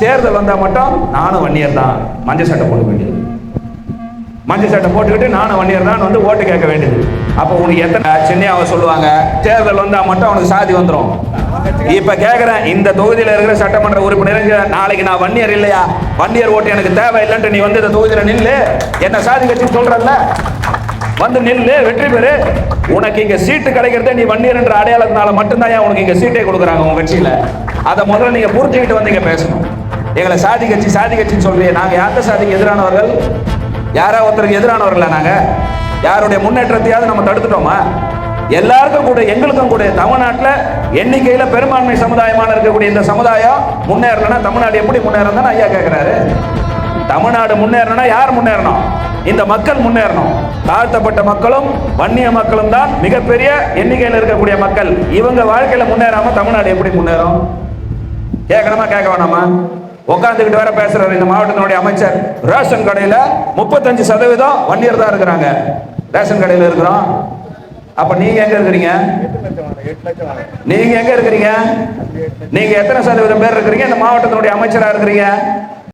தேர்தல் வந்தா மட்டும் நானும் வன்னியர் தான். மஞ்சள் சட்டை போட வேண்டியது. மஞ்சள் சட்டை போட்டுக்கிட்டு நானும் வன்னியர் தான் வந்து ஓட்டு கேட்க வேண்டியது. அப்போ உனக்கு எத்தனை சென்னையாவை சொல்லுவாங்க தேர்தல் வந்தா மட்டும் அவனுக்கு சாதி வந்துடும் இப்ப கேக்குறேன் இந்த தொகுதியில இருக்கிற சட்டமன்ற உறுப்பினர் நாளைக்கு நான் வன்னியர் இல்லையா? வன்னியர் ஓட்டு எனக்கு தேவை இல்லைன்ட்டு நீ வந்து இந்த தொகுதியில நில்லு. என்ன சாதி கட்சி சொல்றல்ல? வந்து நில்லு வெற்றி பெறு. உனக்கு இங்க சீட்டு கிடைக்கிறதே நீ வன்னியர் என்ற அடையாளத்தினால மட்டும்தான் ஏன் உனக்கு இங்க சீட்டே கொடுக்குறாங்க உங்க கட்சியில அதை முதல்ல நீங்க புரிஞ்சுக்கிட்டு வந்து பேசணும். எங்களை சாதி கட்சி சாதி கட்சின்னு சொல்றீங்க. நாங்க யார்த்த சாதிக்கு எதிரானவர்கள்? யாரா ஒருத்தருக்கு எதிரானவர்களா நாங்க? யாருடைய முன்னேற்றத்தையாவது நம்ம தடுத்துட்டோமா? எல்லாருக்கும் கூட எங்களுக்கும் கூட தமிழ்நாட்டில் எண்ணிக்கையில் பெரும்பான்மை சமுதாயமான இருக்கக்கூடிய இந்த சமுதாயம் முன்னேறணும்னா தமிழ்நாடு எப்படி முன்னேறணும் ஐயா கேட்குறாரு தமிழ்நாடு முன்னேறணும்னா யார் முன்னேறணும்? இந்த மக்கள் முன்னேறணும். தாழ்த்தப்பட்ட மக்களும் வன்னிய மக்களும் தான் மிகப்பெரிய எண்ணிக்கையில் இருக்கக்கூடிய மக்கள். இவங்க வாழ்க்கையில முன்னேறாம தமிழ்நாடு எப்படி முன்னேறும்? கேட்கணுமா கேட்க வேணாமா? உட்காந்துக்கிட்டு வேற பேசுறாரு இந்த மாவட்டத்தினுடைய அமைச்சர். ரேஷன் கடையில முப்பத்தஞ்சு சதவீதம் வன்னியர் தான் இருக்கிறாங்க. ரேஷன் கடையில இருக்கிறோம். அப்ப நீங்க எங்க இருக்கிறீங்க? நீங்க எங்க இருக்கிறீங்க? நீங்க எத்தனை சதவீதம் பேர் இருக்கிறீங்க? இந்த மாவட்டத்தினுடைய அமைச்சரா இருக்கிறீங்க?